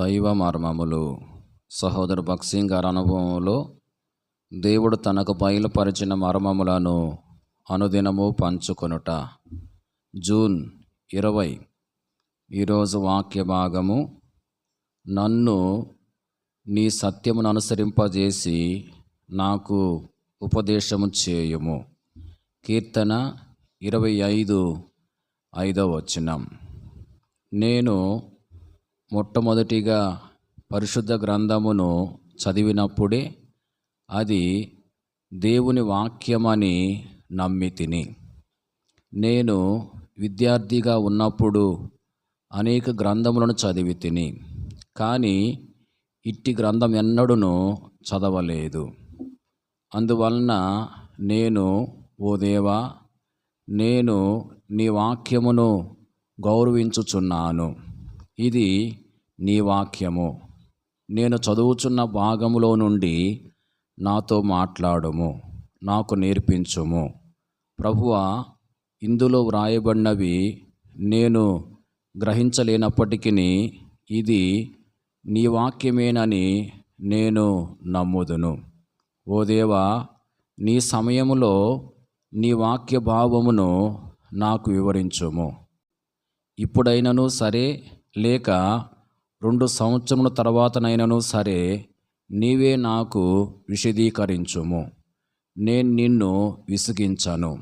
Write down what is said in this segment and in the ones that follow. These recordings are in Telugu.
దైవ మర్మములు. సహోదరు భక్సింగ్ గారి అనుభవంలో దేవుడు తనకు బయలుపరిచిన మర్మములను అనుదినము పంచుకొనుట. జూన్ ఇరవై ఈరోజు వాక్య భాగము. నన్ను నీ సత్యమును అనుసరింపజేసి నాకు ఉపదేశము చేయుము. కీర్తన ఇరవై ఐదు ఐదవ వచనం. నేను మొట్టమొదటిగా పరిశుద్ధ గ్రంథమును చదివినప్పుడే అది దేవుని వాక్యమని నమ్మి తిని. నేను విద్యార్థిగా ఉన్నప్పుడు అనేక గ్రంథములను చదివి తిని కానీ ఇట్టి గ్రంథం ఎన్నడూను చదవలేదు. అందువలన నేను ఓ దేవా నేను నీ వాక్యమును గౌరవించుచున్నాను. ఇది నీ వాక్యము. నేను చదువుచున్న భాగములో నుండి నాతో మాట్లాడుము నాకు నేర్పించుము. ప్రభువా ఇందులో వ్రాయబడినవి నేను గ్రహించలేనప్పటికీ ఇది నీ వాక్యమేనని నేను నమ్ముదును. ఓ దేవా నీ సమయములో నీ వాక్య భావమును నాకు వివరించుము. ఇప్పుడైనను సరే లేక రెండు సంవత్సరముల తర్వాతనైనను సరే నీవే నాకు విశదీకరించుము. నేను నిన్ను విసిగించను.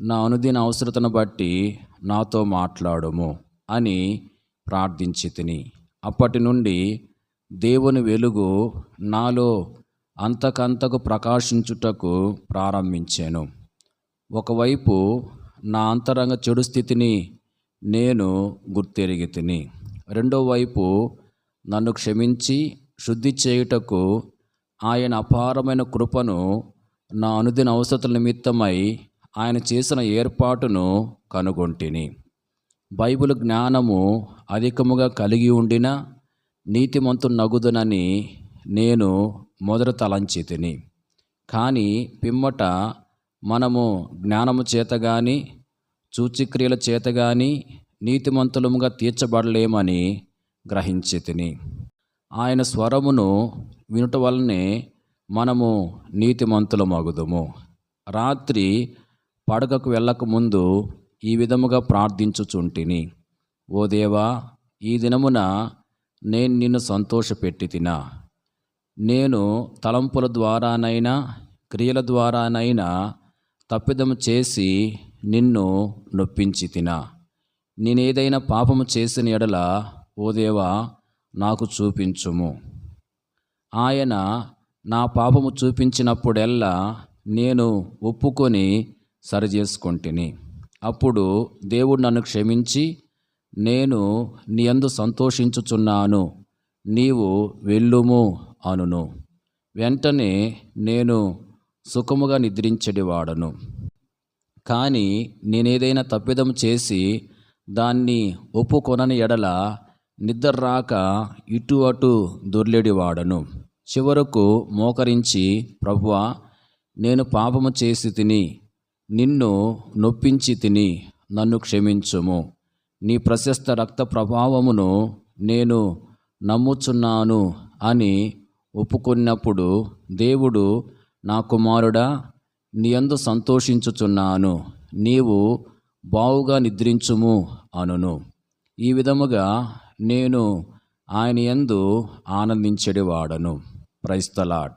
నా అనుదిన అవసరతను బట్టి నాతో మాట్లాడుము అని ప్రార్థించి తిని అప్పటి నుండి దేవుని వెలుగు నాలో అంతకంతకు ప్రకాశించుటకు ప్రారంభించాను. ఒకవైపు నా అంతరంగ చెడు స్థితిని నేను గుర్తెరిగి తిని. రెండో వైపు నన్ను క్షమించి శుద్ధి చేయుటకు ఆయన అపారమైన కృపను నా అనుదిన అవసరతల నిమిత్తమై ఆయన చేసిన ఏర్పాటును కనుగొంటిని. బైబిల్ జ్ఞానము అధికముగా కలిగి ఉండిన నీతిమంతు నగుదునని నేను మొదట తలంచి తిని. కానీ పిమ్మట మనము జ్ఞానము చేత కానీ సూచిక్రియల చేత నీతిమంతులముగా తీర్చబడలేమని గ్రహించి తిని ఆయన స్వరమును వినుట వలనే మనము నీతిమంతులమగుదుము. రాత్రి పడకకు వెళ్ళకముందు ఈ విధముగా ప్రార్థించుచుంటిని. ఓ దేవా ఈ దినమున నేను నిన్ను సంతోషపెట్టి తినా నేను తలంపుల ద్వారానైనా క్రియల ద్వారానైనా తప్పిదము చేసి నిన్ను నొప్పించి తినా. నేనేదైనా పాపము చేసిన ఎడల ఓ దేవా నాకు చూపించుము. ఆయన నా పాపము చూపించినప్పుడెల్లా నేను ఒప్పుకొని సరిచేసుకుంటుని. అప్పుడు దేవుడు నన్ను క్షమించి నేను నీ అందు సంతోషించుచున్నాను నీవు వెళ్ళుము అనును. వెంటనే నేను సుఖముగా నిద్రించడివాడను. కానీ నేనేదైనా తప్పిదం చేసి దాన్ని ఒప్పుకొనని ఎడల నిద్ర రాక ఇటు అటు దొర్లేడివాడను. చివరకు మోకరించి ప్రభువా నేను పాపము చేసి తిని నిన్ను నొప్పించి తిని నన్ను క్షమించుము. నీ ప్రశస్త రక్త ప్రభావమును నేను నమ్ముచున్నాను అని ఒప్పుకున్నప్పుడు దేవుడు నా కుమారుడా నీ యందు సంతోషించుచున్నాను. నీవు బావుగా నిద్రించుము అనును. ఈ విధముగా నేను ఆయన యందు ఆనందించెడివాడను. ప్రైస్తలాడ్